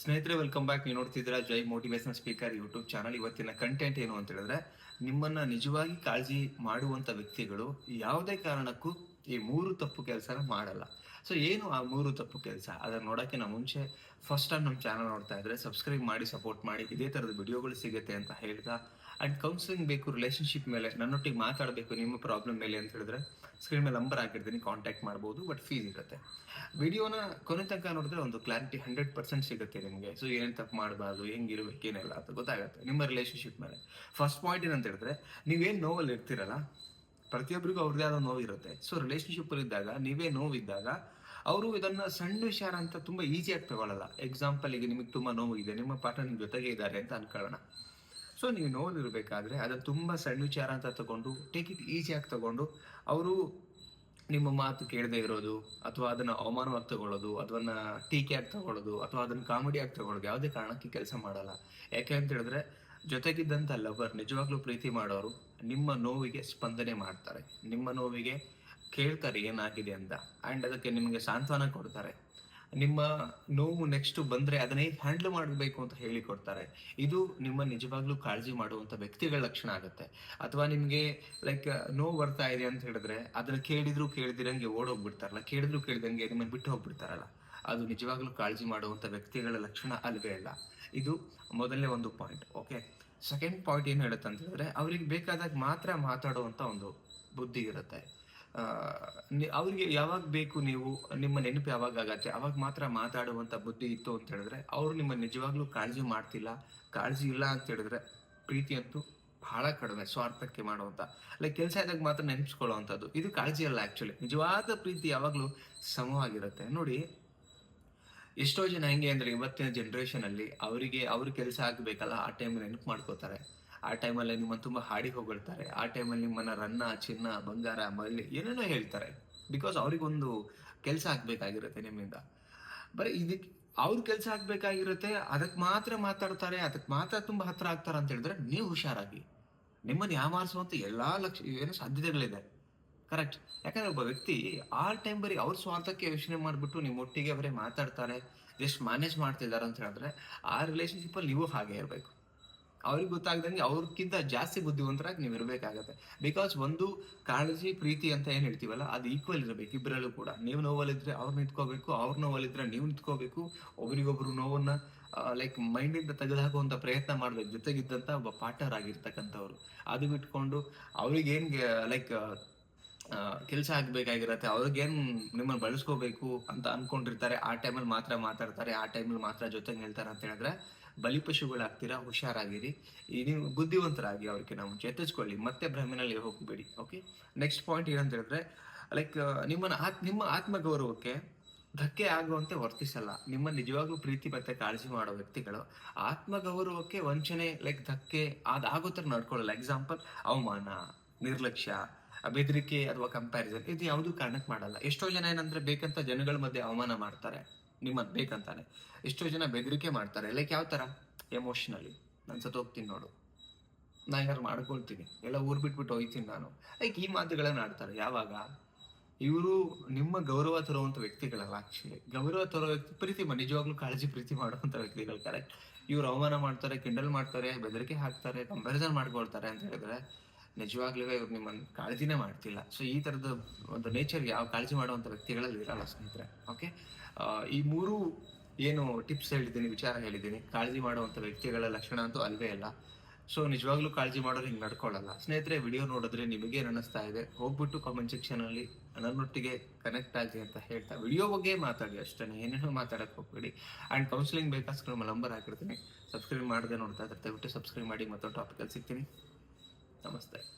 ಸ್ನೇಹಿತರೆ welcome back ನೀವು ನೋಡ್ತಿದ್ದೀರಾ Jai motivation speaker YouTube channel ಇವತ್ತಿನ ಕಂಟೆಂಟ್ ಏನು ಅಂತ ಹೇಳಿದ್ರೆ, ನಿಮ್ಮನ್ನ ನಿಜವಾಗಿ ಕಾಳಜಿ ಮಾಡುವಂತ ವ್ಯಕ್ತಿಗಳು ಯಾವುದೇ ಕಾರಣಕ್ಕೂ ಈ ಮೂರು ತಪ್ಪು ಕೆಲಸನ ಮಾಡಲ್ಲ. ಸೊ ಏನು ಆ ಮೂರು ತಪ್ಪು ಕೆಲಸ? ಅದನ್ನ ನೋಡೋಕ್ಕಿಂತ ಮುಂಚೆ ಫಸ್ಟ್ ಟೈಮ್ ನಮ್ಮ ಚಾನಲ್ ನೋಡ್ತಾ ಇದ್ರೆ ಸಬ್ಸ್ಕ್ರೈಬ್ ಮಾಡಿ ಸಪೋರ್ಟ್ ಮಾಡಿ. ಇದೇ ಥರದ ವಿಡಿಯೋಗಳು ಸಿಗುತ್ತೆ ಅಂತ ಹೇಳ್ತಾ ಅಂಡ್ ಕೌನ್ಸಿಲಿಂಗ್ ಬೇಕು ರಿಲೇಶನ್ಶಿಪ್ ಮೇಲೆ, ನನ್ನೊಟ್ಟಿಗೆ ಮಾತಾಡಬೇಕು, ನಿಮ್ಮ ಪ್ರಾಬ್ಲಮ್ ಮೇಲೆ ಅಂತ ಹೇಳಿದ್ರೆ ಸ್ಕ್ರೀನ್ ಮೇಲೆ ನಂಬರ್ ಹಾಕಿರ್ತೀನಿ ಕಾಂಟ್ಯಾಕ್ಟ್ ಮಾಡ್ಬೋದು ಬಟ್ ಫೀಸ್ ಇರುತ್ತೆ. ವಿಡಿಯೋನ ಕೊನೆ ತನಕ ನೋಡಿದ್ರೆ ಒಂದು ಕ್ಲಾರಿಟಿ ಹಂಡ್ರೆಡ್ ಪರ್ಸೆಂಟ್ ಸಿಗುತ್ತೆ ನಿಮಗೆ. ಸೊ ಏನೇನು ತಪ್ಪು ಮಾಡಬಾರ್ದು, ಹೆಂಗಿರ್ಬೇಕು, ಏನೆಲ್ಲ ಅಂತ ಗೊತ್ತಾಗುತ್ತೆ ನಿಮ್ಮ ರಿಲೇಶನ್ಶಿಪ್ ಮೇಲೆ. ಫಸ್ಟ್ ಪಾಯಿಂಟ್ ಏನಂತ ಹೇಳಿದ್ರೆ, ನೀವೇನು ನೋವಲ್ಲಿ ಇರ್ತೀರಲ್ಲ, ಪ್ರತಿಯೊಬ್ಬರಿಗೂ ಅವ್ರದ್ದೇ ಆದ ನೋವು ಇರುತ್ತೆ. ಸೊ ರಿಲೇಶನ್ಶಿಪ್ ಇದ್ದಾಗ, ನೀವೇ ನೋವಿದ್ದಾಗ, ಅವರು ಇದನ್ನ ಸಣ್ಣ ವಿಚಾರ ಅಂತ ತುಂಬಾ ಈಸಿಯಾಗಿ ತಗೊಳ್ಳಲ್ಲ ಎಕ್ಸಾಂಪಲ್ ಈಗ ನಿಮಗೆ ತುಂಬಾ ನೋವು ಇದೆ, ನಿಮ್ಮ ಪಾರ್ಟ್ನರ್ ನಿಮ್ಮ ಜೊತೆಗೆ ಇದ್ದಾರೆ ಅಂತ ಅನ್ಕೊಳ್ಳೋಣ. ಸೊ ನೀವು ನೋವಿರಬೇಕಾದ್ರೆ ಅದು ತುಂಬ ಸಣ್ಣ ವಿಚಾರ ಅಂತ ತಗೊಂಡು ಟೇಕ್ ಇಟ್ ಈಸಿಯಾಗಿ ತಗೊಂಡು, ಅವರು ನಿಮ್ಮ ಮಾತು ಕೇಳದೆ ಇರೋದು, ಅಥವಾ ಅದನ್ನ ಅವಮಾನವಾಗಿ ತಗೊಳ್ಳೋದು, ಅದನ್ನ ಟೀಕೆಯಾಗಿ ತಗೊಳ್ಳೋದು, ಅಥವಾ ಅದನ್ನ ಕಾಮಿಡಿಯಾಗಿ ತಗೊಳ್ಳೋದು, ಯಾವುದೇ ಕಾರಣಕ್ಕೆ ಕೆಲಸ ಮಾಡಲ್ಲ. ಯಾಕೆ ಅಂತ ಹೇಳಿದ್ರೆ ಜೊತೆಗಿದ್ದಂಥ ಲವರ್ ನಿಜವಾಗ್ಲೂ ಪ್ರೀತಿ ಮಾಡೋರು ನಿಮ್ಮ ನೋವಿಗೆ ಸ್ಪಂದನೆ ಮಾಡ್ತಾರೆ. ನಿಮ್ಮ ನೋವಿಗೆ ಕೇಳ್ತಾರೆ ಏನಾಗಿದೆ ಅಂತ. ಆ್ಯಂಡ್ ಅದಕ್ಕೆ ನಿಮಗೆ ಸಾಂತ್ವನ ಕೊಡ್ತಾರೆ. ನಿಮ್ಮ ನೋವು ನೆಕ್ಸ್ಟ್ ಬಂದ್ರೆ ಅದನ್ನೇ ಹ್ಯಾಂಡಲ್ ಮಾಡಬೇಕು ಅಂತ ಹೇಳಿ ಕೊಡ್ತಾರೆ. ಇದು ನಿಮ್ಮ ನಿಜವಾಗ್ಲೂ ಕಾಳಜಿ ಮಾಡುವಂತ ವ್ಯಕ್ತಿಗಳ ಲಕ್ಷಣ ಆಗುತ್ತೆ. ಅಥವಾ ನಿಮಗೆ ಲೈಕ್ ನೋವು ಬರ್ತಾ ಇದೆ ಅಂತ ಹೇಳಿದ್ರೆ ಅದನ್ನ ಕೇಳಿದ್ರು ಕೇಳಿದಿರಂಗೆ ಓಡೋಗ್ಬಿಡ್ತಾರಲ್ಲ, ಕೇಳಿದ್ರು ಕೇಳಿದಂಗೆ ನಿಮ್ಮನ್ನು ಬಿಟ್ಟು ಹೋಗ್ಬಿಡ್ತಾರಲ್ಲ. ಅದು ನಿಜವಾಗ್ಲೂ ಕಾಳಜಿ ಮಾಡುವಂತ ವ್ಯಕ್ತಿಗಳ ಲಕ್ಷಣ ಅಲ್ವೇ ಅಲ್ಲ. ಇದು ಮೊದಲನೇ ಒಂದು ಪಾಯಿಂಟ್ ಓಕೆ ಸೆಕೆಂಡ್ ಪಾಯಿಂಟ್ ಏನು ಹೇಳುತ್ತೆ ಅಂತ ಹೇಳಿದ್ರೆ ಅವ್ರಿಗೆ ಬೇಕಾದಾಗ ಮಾತ್ರ ಮಾತಾಡುವಂತ ಒಂದು ಬುದ್ಧಿ ಇರುತ್ತೆ. ಅವ್ರಿಗೆ ಯಾವಾಗ ಬೇಕು ನೀವು, ನಿಮ್ಮ ನೆನಪು ಯಾವಾಗ ಆಗತ್ತೆ? ಅವಾಗ ಮಾತ್ರ ಮಾತಾಡುವಂತ ಬುದ್ಧಿ ಇತ್ತು ಅಂತ ಹೇಳಿದ್ರೆ, ಅವರು ನಿಮ್ಮ ನಿಜವಾಗ್ಲೂ ಕಾಳಜಿ ಮಾಡ್ತಿಲ್ಲ. ಕಾಳಜಿ ಇಲ್ಲ ಅಂತ ಹೇಳಿದ್ರೆ ಪ್ರೀತಿ ಅಂತೂ ಬಹಳ ಕಡಿಮೆ ಸ್ವಾರ್ಥಕ್ಕೆ ಮಾಡುವಂತ. ಲೈಕ್ ಕೆಲಸ ಇದ್ದಾಗ ಮಾತ್ರ ನೆನಪಿಸ್ಕೊಳ್ಳುವಂಥದ್ದು. ಇದು ಕಾಳಜಿ ಅಲ್ಲ ಆಕ್ಚುಲಿ ನಿಜವಾದ ಪ್ರೀತಿ ಯಾವಾಗಲೂ ಸಮವಾಗಿರುತ್ತೆ. ನೋಡಿ, ಎಷ್ಟೋ ಜನ ಹೆಂಗೆ ಅಂದ್ರೆ ಇವತ್ತಿನ ಜನರೇಷನ್ ಅಲ್ಲಿ ಅವರಿಗೆ ಅವ್ರ ಕೆಲಸ ಆಗ್ಬೇಕಲ್ಲ, ಆ ಟೈಮ್ ನೆನಪು ಮಾಡ್ಕೋತಾರೆ. ಆ ಟೈಮಲ್ಲಿ ನಿಮ್ಮನ್ನು ತುಂಬ ಹಾಡಿ ಹೊಗಳ್ತಾರೆ. ಆ ಟೈಮಲ್ಲಿ ನಿಮ್ಮನ್ನ ರನ್ನ, ಚಿನ್ನ, ಬಂಗಾರ, ಮಲ್ಲಿ ಏನೇನೋ ಹೇಳ್ತಾರೆ. ಬಿಕಾಸ್ ಅವ್ರಿಗೊಂದು ಕೆಲಸ ಆಗಬೇಕಾಗಿರುತ್ತೆ ನಿಮ್ಮಿಂದ. ಬರೀ ಇದಕ್ಕೆ ಅವ್ರ ಕೆಲಸ ಆಗಬೇಕಾಗಿರುತ್ತೆ ಅದಕ್ಕೆ ಮಾತ್ರ ಮಾತಾಡ್ತಾರೆ ಅದಕ್ಕೆ ಮಾತ್ರ ತುಂಬ ಹತ್ರ ಆಗ್ತಾರೆ ಅಂತ ಹೇಳಿದ್ರೆ ನೀವು ಹುಷಾರಾಗಿ. ನಿಮ್ಮನ್ನು ಯಾಮಾರಿಸುವಂಥ ಎಲ್ಲಾ ಲಕ್ಷ, ಏನು ಸಾಧ್ಯತೆಗಳಿದೆ. ಕರೆಕ್ಟ್ ಯಾಕಂದ್ರೆ ಒಬ್ಬ ವ್ಯಕ್ತಿ ಆ ಟೈಮ್ ಬರೀ ಅವ್ರ ಸ್ವಾರ್ಥಕ್ಕೆ ಯೋಚನೆ ಮಾಡಿಬಿಟ್ಟು ನಿಮ್ಮ ಒಟ್ಟಿಗೆ ಬರೀ ಮಾತಾಡ್ತಾರೆ ಜಸ್ಟ್ ಮ್ಯಾನೇಜ್ ಮಾಡ್ತಿದ್ದಾರೆ ಅಂತ ಹೇಳಿದ್ರೆ ಆ ರಿಲೇಶನ್ಶಿಪ್ ಅಲ್ಲಿ ನೀವು ಹಾಗೆ ಇರಬೇಕು. ಅವ್ರಿಗೆ ಗೊತ್ತಾಗ್ದಂಗೆ ಅವ್ರಕ್ಕಿಂತ ಜಾಸ್ತಿ ಬುದ್ಧಿವಂತರಾಗಿ ನೀವು ಇರಬೇಕಾಗತ್ತೆ. ಬಿಕಾಸ್ ಒಂದು ಕಾಳಜಿ, ಪ್ರೀತಿ ಅಂತ ಏನ್ ಹೇಳ್ತೀವಲ್ಲ, ಅದು ಈಕ್ವಲ್ ಇರಬೇಕು ಇಬ್ಬರಲ್ಲೂ ಕೂಡ. ನೀವು ನೋವಲ್ಲಿದ್ರೆ ಅವ್ರು ನಿಂತ್ಕೋಬೇಕು, ಅವ್ರ ನೋವಲ್ಲಿದ್ರೆ ನೀವು ನಿಂತ್ಕೋಬೇಕು, ಒಬ್ರಿಗೊಬ್ರು ನೋವನ್ನ ಲೈಕ್ ಮೈಂಡಿಂದ ತೆಗೆದುಹಾಕುವಂತ ಪ್ರಯತ್ನ ಮಾಡ್ಬೇಕು, ಜೊತೆಗಿದ್ದಂತ ಒಬ್ಬ ಪಾರ್ಟ್ನರ್ ಆಗಿರ್ತಕ್ಕಂಥವ್ರು ಅದು ಬಿಟ್ಕೊಂಡು ಅವ್ರಿಗೆ ಏನ್ ಲೈಕ್ ಕೆಲಸ ಆಗ್ಬೇಕಾಗಿರತ್ತೆ. ಅವ್ರಿಗೇನ್ ನಿಮ್ಮನ್ನ ಬಳಸ್ಕೋಬೇಕು ಅಂತ ಅನ್ಕೊಂಡಿರ್ತಾರೆ. ಆ ಟೈಮಲ್ಲಿ ಮಾತ್ರ ಮಾತಾಡ್ತಾರೆ. ಆ ಟೈಮಲ್ಲಿ ಮಾತ್ರ ಜೊತೆಗೆ ಹೇಳ್ತಾರೆ ಅಂತ ಹೇಳಿದ್ರೆ ಬಲಿಪಶುಗಳಾಗ್ತೀರಾ ಹುಷಾರಾಗಿರಿ. ನೀವು ಬುದ್ಧಿವಂತರಾಗಿ ಅವ್ರಿಗೆ ನಾವು ಚೇತರಿಸ್ಕೊಳ್ಳಿ ಮತ್ತೆ ಭ್ರಮೆನಲ್ಲಿ ಹೋಗ್ಬೇಡಿ. ಓಕೆ ನೆಕ್ಸ್ಟ್ ಪಾಯಿಂಟ್ ಏನಂತ ಹೇಳಿದ್ರೆ ಲೈಕ್ ನಿಮ್ಮನ್ನ ಆತ್, ನಿಮ್ಮ ಆತ್ಮಗೌರವಕ್ಕೆ ಧಕ್ಕೆ ಆಗುವಂತೆ ವರ್ತಿಸಲ್ಲ. ನಿಮ್ಮ ನಿಜವಾಗ್ಲೂ ಪ್ರೀತಿ ಮತ್ತೆ ಕಾಳಜಿ ಮಾಡೋ ವ್ಯಕ್ತಿಗಳು ಆತ್ಮಗೌರವಕ್ಕೆ ವಂಚನೆ ಲೈಕ್ ಧಕ್ಕೆ ಅದಾಗೋ ಥರ ನಡ್ಕೊಳ್ಳಲ್ಲ. ಎಕ್ಸಾಂಪಲ್ ಅವಮಾನ, ನಿರ್ಲಕ್ಷ್ಯ ಬೆದರಿಕೆ ಅಥವಾ ಕಂಪ್ಯಾರಿಸನ್ ಇದು ಯಾವುದೂ ಕಾರಣಕ್ಕೆ ಮಾಡಲ್ಲ. ಎಷ್ಟೋ ಜನ ಏನಂದ್ರೆ ಬೇಕಂತ ಜನಗಳ ಮಧ್ಯೆ ಅವಮಾನ ಮಾಡ್ತಾರೆ. ನಿಮ್ಮದು ಬೇಕಂತಾನೆ. ಎಷ್ಟೋ ಜನ ಬೆದರಿಕೆ ಮಾಡ್ತಾರೆ. ಲೈಕ್ ಯಾವ ತರ? ಎಮೋಷನಲಿ ನಾನು ಸತ್ತೋಗ್ತೀನಿ ನೋಡು. ನಾ ಯಾರು ಮಾಡ್ಕೊಳ್ತೀನಿ. ಎಲ್ಲ ಊರ್ ಬಿಟ್ಬಿಟ್ಟು ಹೋಯ್ತೀನಿ ನಾನು. ಲೈಕ್ ಈ ಮಾತುಗಳನ್ನ ಆಡ್ತಾರೆ. ಯಾವಾಗ? ಇವರು ನಿಮ್ಮ ಗೌರವ ತರುವಂತ ವ್ಯಕ್ತಿಗಳಲ್ಲ ಆಕ್ಚುಲಿ ಗೌರವ ತರೋ ವ್ಯಕ್ತಿ ಪ್ರೀತಿ ನಿಜವಾಗ್ಲೂ ಕಾಳಜಿ ಪ್ರೀತಿ ಮಾಡುವಂಥ ವ್ಯಕ್ತಿಗಳು ಕರೆಕ್ಟ್ ಇವ್ರು ಅವಮಾನ ಮಾಡ್ತಾರೆ ಕಿಂಡಲ್ ಮಾಡ್ತಾರೆ, ಬೆದರಿಕೆ ಹಾಕ್ತಾರೆ ಕಂಪ್ಯಾರಿಸನ್ ಮಾಡ್ಕೊಳ್ತಾರೆ ಅಂತ ಹೇಳಿದ್ರೆ ನಿಜವಾಗ್ಲೂ ಇವ್ರು ನಿಮ್ಮನ್ನ ಕಾಳಜಿನೇ ಮಾಡ್ತಿಲ್ಲ. ಸೊ ಈ ತರದ ಒಂದು ನೇಚರ್ಗೆ ಯಾವ ಕಾಳಜಿ ಮಾಡುವಂತ ವ್ಯಕ್ತಿಗಳಲ್ಲಿ ಇರಲ್ಲ ಸ್ನೇಹಿತರೆ. ಓಕೆ ಈ ಮೂರು ಏನು ಟಿಪ್ಸ್ ಹೇಳಿದ್ದೀನಿ, ವಿಚಾರ ಹೇಳಿದ್ದೀನಿ. ಕಾಳಜಿ ಮಾಡುವಂತ ವ್ಯಕ್ತಿಗಳ ಲಕ್ಷಣ ಅಂತೂ ಅಲ್ವೇ ಅಲ್ಲ. ಸೊ ನಿಜವಾಗ್ಲೂ ಕಾಳಜಿ ಮಾಡೋರು ಹಿಂಗೆ ನಡ್ಕೊಳ್ಳಲ್ಲ. ಸ್ನೇಹಿತರೆ ವಿಡಿಯೋ ನೋಡಿದ್ರೆ ನಿಮಗೆ ಅನ್ನಿಸ್ತಾ ಇದೆ? ಹೋಗ್ಬಿಟ್ಟು ಕಾಮೆಂಟ್ ಸೆಕ್ಷನ್ ಅಲ್ಲಿ ನನ್ನೊಟ್ಟಿಗೆ ಕನೆಕ್ಟ್ ಆಗಿ ಅಂತ ಹೇಳ್ತಾ ವಿಡಿಯೋ ಬಗ್ಗೆ ಮಾತಾಡಿ ಅಷ್ಟೇ ಏನೇನೋ ಮಾತಾಡಕ್ ಹೋಗ್ಬೇಡಿ. ಅಂಡ್ ಕೌನ್ಸಿಲಿಂಗ್ ಬೇಕಾದ್ರೆ ನಮ್ಮ ನಂಬರ್ ಹಾಕಿರ್ತೀನಿ. ಸಬ್ಸ್ಕ್ರೈಬ್ ಮಾಡದೆ ನೋಡ್ತಾ ಇದ್ರೆ ದಯವಿಟ್ಟು ಸಬ್ಸ್ಕ್ರೈಬ್ ಮಾಡಿ. ಮತ್ತೊಂದು ಟಾಪಿಕಲ್ಲಿ ಸಿಗ್ತೀನಿ. Namaste.